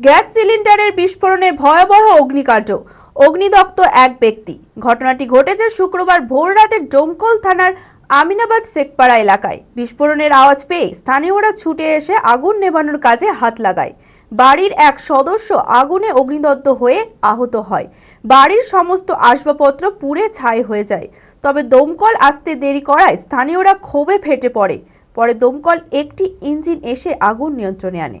Gas সিলিন্ডারের বিস্ফোরণে ভয়াবহ অগ্নিকাণ্ড। অগ্নিদগ্ধ এক ব্যক্তি। ঘটনাটি ঘটেছে শুক্রবার ভোর রাতে ডোমকল থানার আমিনাবাদ শেখপাড়া এলাকায়। বিস্ফোরণের আওয়াজ পেয়ে স্থানীয়রা ছুটে এসে আগুন নেভানোর কাজে হাত লাগায়। বাড়ির এক সদস্য আগুনে অগ্নিদগ্ধ হয়ে আহত হয়। বাড়ির সমস্ত আসবাবপত্র পুড়ে ছাই হয়ে যায়। তবে দমকল আসতে দেরি করায় স্থানীয়রা ক্ষোভে ফেটে পড়ে। পরে দমকল একটি ইঞ্জিন এসে আগুন নিয়ন্ত্রণে আনে।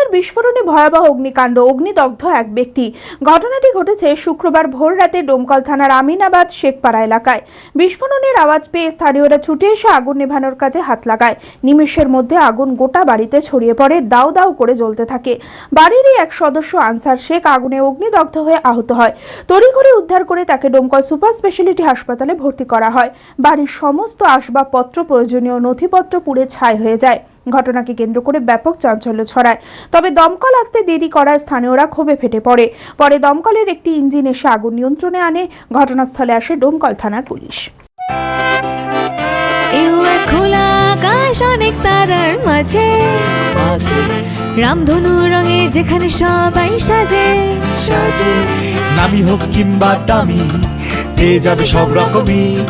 বিস্ফোরণে ভয়াবহ অগ্নিকাণ্ড, অগ্নিদগ্ধ এক ব্যক্তি। ঘটনাটি ঘটেছে শুক্রবার ভোর রাতে ডোমকল থানার আমিনাবাদ, শেখপাড়া এলাকায়। বিস্ফোরণের আওয়াজ পেয়ে স্থানীয়রা ছুটে এসে আগুন নেভানোর কাজে হাত লাগায়। নিমেষের মধ্যে আগুন গোটা বাড়িতে ছড়িয়ে পড়ে দাউ দাউ করে জ্বলতে থাকে। বাড়িরই এক সদস্য আনসার শেখ আগুনে অগ্নিদগ্ধ হয়ে আহত হয়। তড়িঘড়ি উদ্ধার করে তাকে ডোমকল সুপার স্পেশালিটি হাসপাতালে ভর্তি করা হয়। বাড়ির সমস্ত আসবাবপত্র প্রয়োজনীয় নথিপত্র পুড়ে ছাই হয়ে যায়। ঘটনাকে কেন্দ্র করে ব্যাপক চাঞ্চল্য ছড়ায়। তবে দমকল আসতে দেরি করায় স্থানীয়রা ক্ষোভে ফেটে পড়ে। পরে দমকলের একটি ইঞ্জিন এসে আগুন নিয়ন্ত্রণে আনে। ঘটনাস্থলে আসে ডোমকল থানার পুলিশ। খোলা আকাশ অনেক তারার মাঝে। রামধনু রঙে যেখানে সবাই সাজে। সাজে। নামি হোক কিংবা দামি পেয়ে যাবে সব রকমই।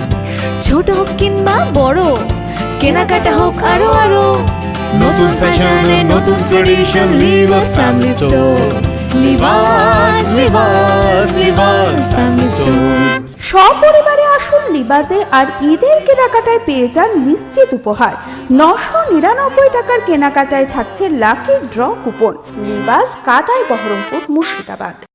ছোট হোক কিংবা বড় কেনাকাটা হোক আরও আরও। নতুন ফ্যাশনে নতুন tradition Libas family store Libas Libas Libas family store সপরিবারে আসুন লিবাজে আর ঈদের কেনাকাটায় পেয়ে যান নিশ্চিত উপহার। নশো নিরানব্বই টাকার কেনাকাটায় থাকছে লাকি ড্র কুপন লিবাস কাতাই বহরমপুর, মুর্শিদাবাদ।